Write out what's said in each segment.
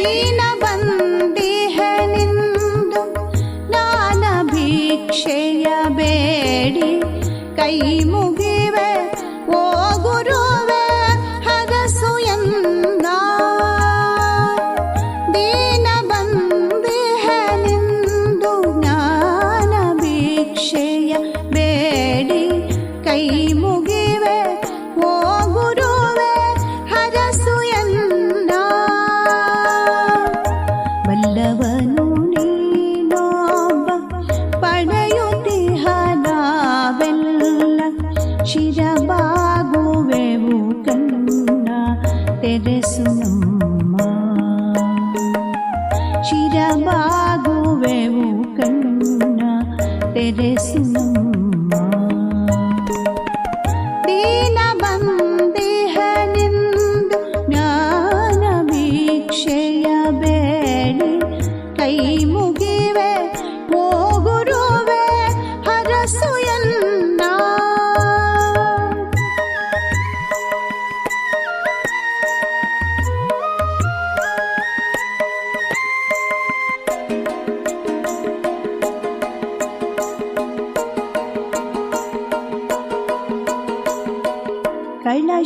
ದೀನ ಬಂದಿಹನಿಂದು ನಾನ ಭಿಕ್ಷೆಯ ಬೇಡಿ. ಕೈ ಮುಗಿವೆ pedestal.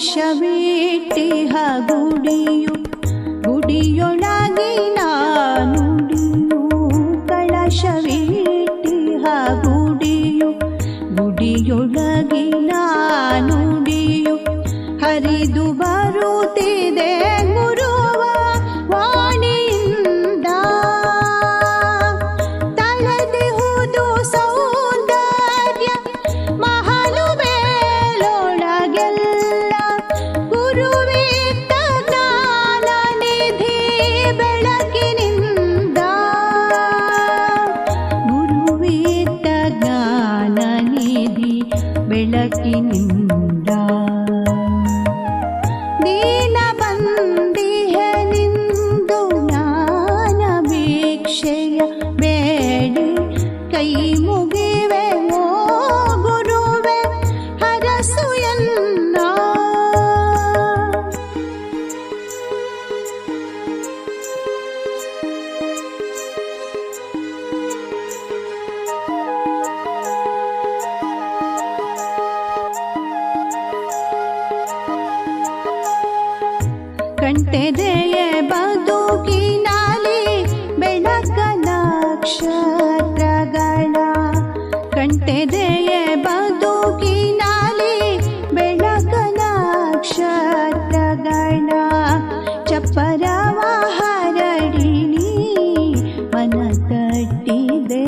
ಕಳಶವಿಟ್ಟಿಹ ಗುಡಿಯು ಗುಡಿಯೊಳಗಿನ ನುಡಿಯು ಕಳಶವಿಟ್ಟಿಹ ಗುಡಿಯು ಗುಡಿಯೊಳಗಿನ ಕಂಟೆದೆಯೇ ಬದುಕಿನಲ್ಲಿ ಬೆಳಕ ನಕ್ಷತ್ರಗಳ ಕಂಟೆದೆಯೇ ಬದುಕಿನಲ್ಲಿ ಬೆಳಕ ನಕ್ಷತ್ರಗಳ ಚಪ್ಪರವ ಹರಡಿನಿ ಮನ ತಟ್ಟಿದೆ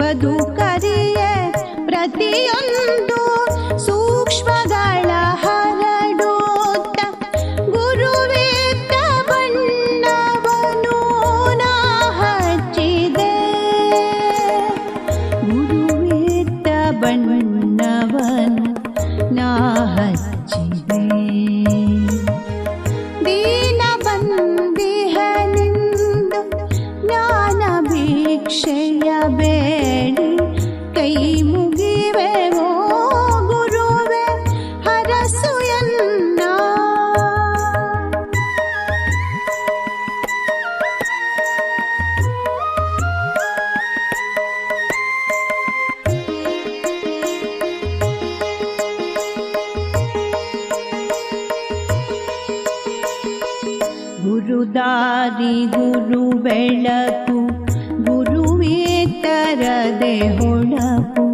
ಬದುಕರಿಯೇ ಪ್ರತಿಯೊಂದು ಸೂಕ್ಷ್ಮಗಳ ಬೇಡಿ. ಕೈ ಮುಗಿವೆ ಗುರುವೆ ಗುರುದಾರಿ ಗುರು ಬೆಳಕು ಹೊಳಪು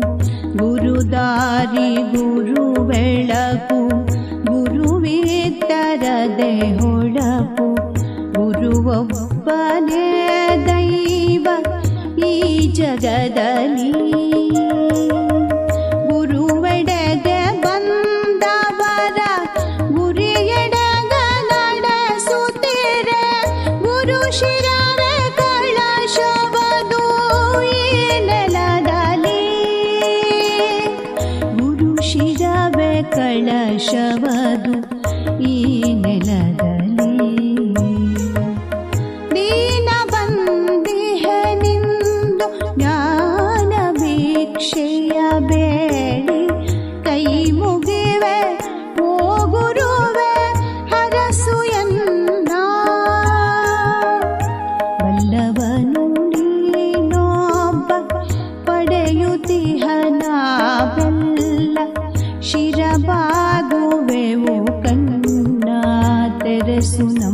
ಗುರುದಾರಿ ಗುರು ಬೆಳಕು ಗುರುವೇತರದೆ ಹೊಳಪು ಗುರುವೊಬ್ಬನೇ ದೈವ ಈ ಜಗದಲ್ಲಿ. ಕಳಶವದು ಈ ನೆಲದಲ್ಲಿ Eres uno.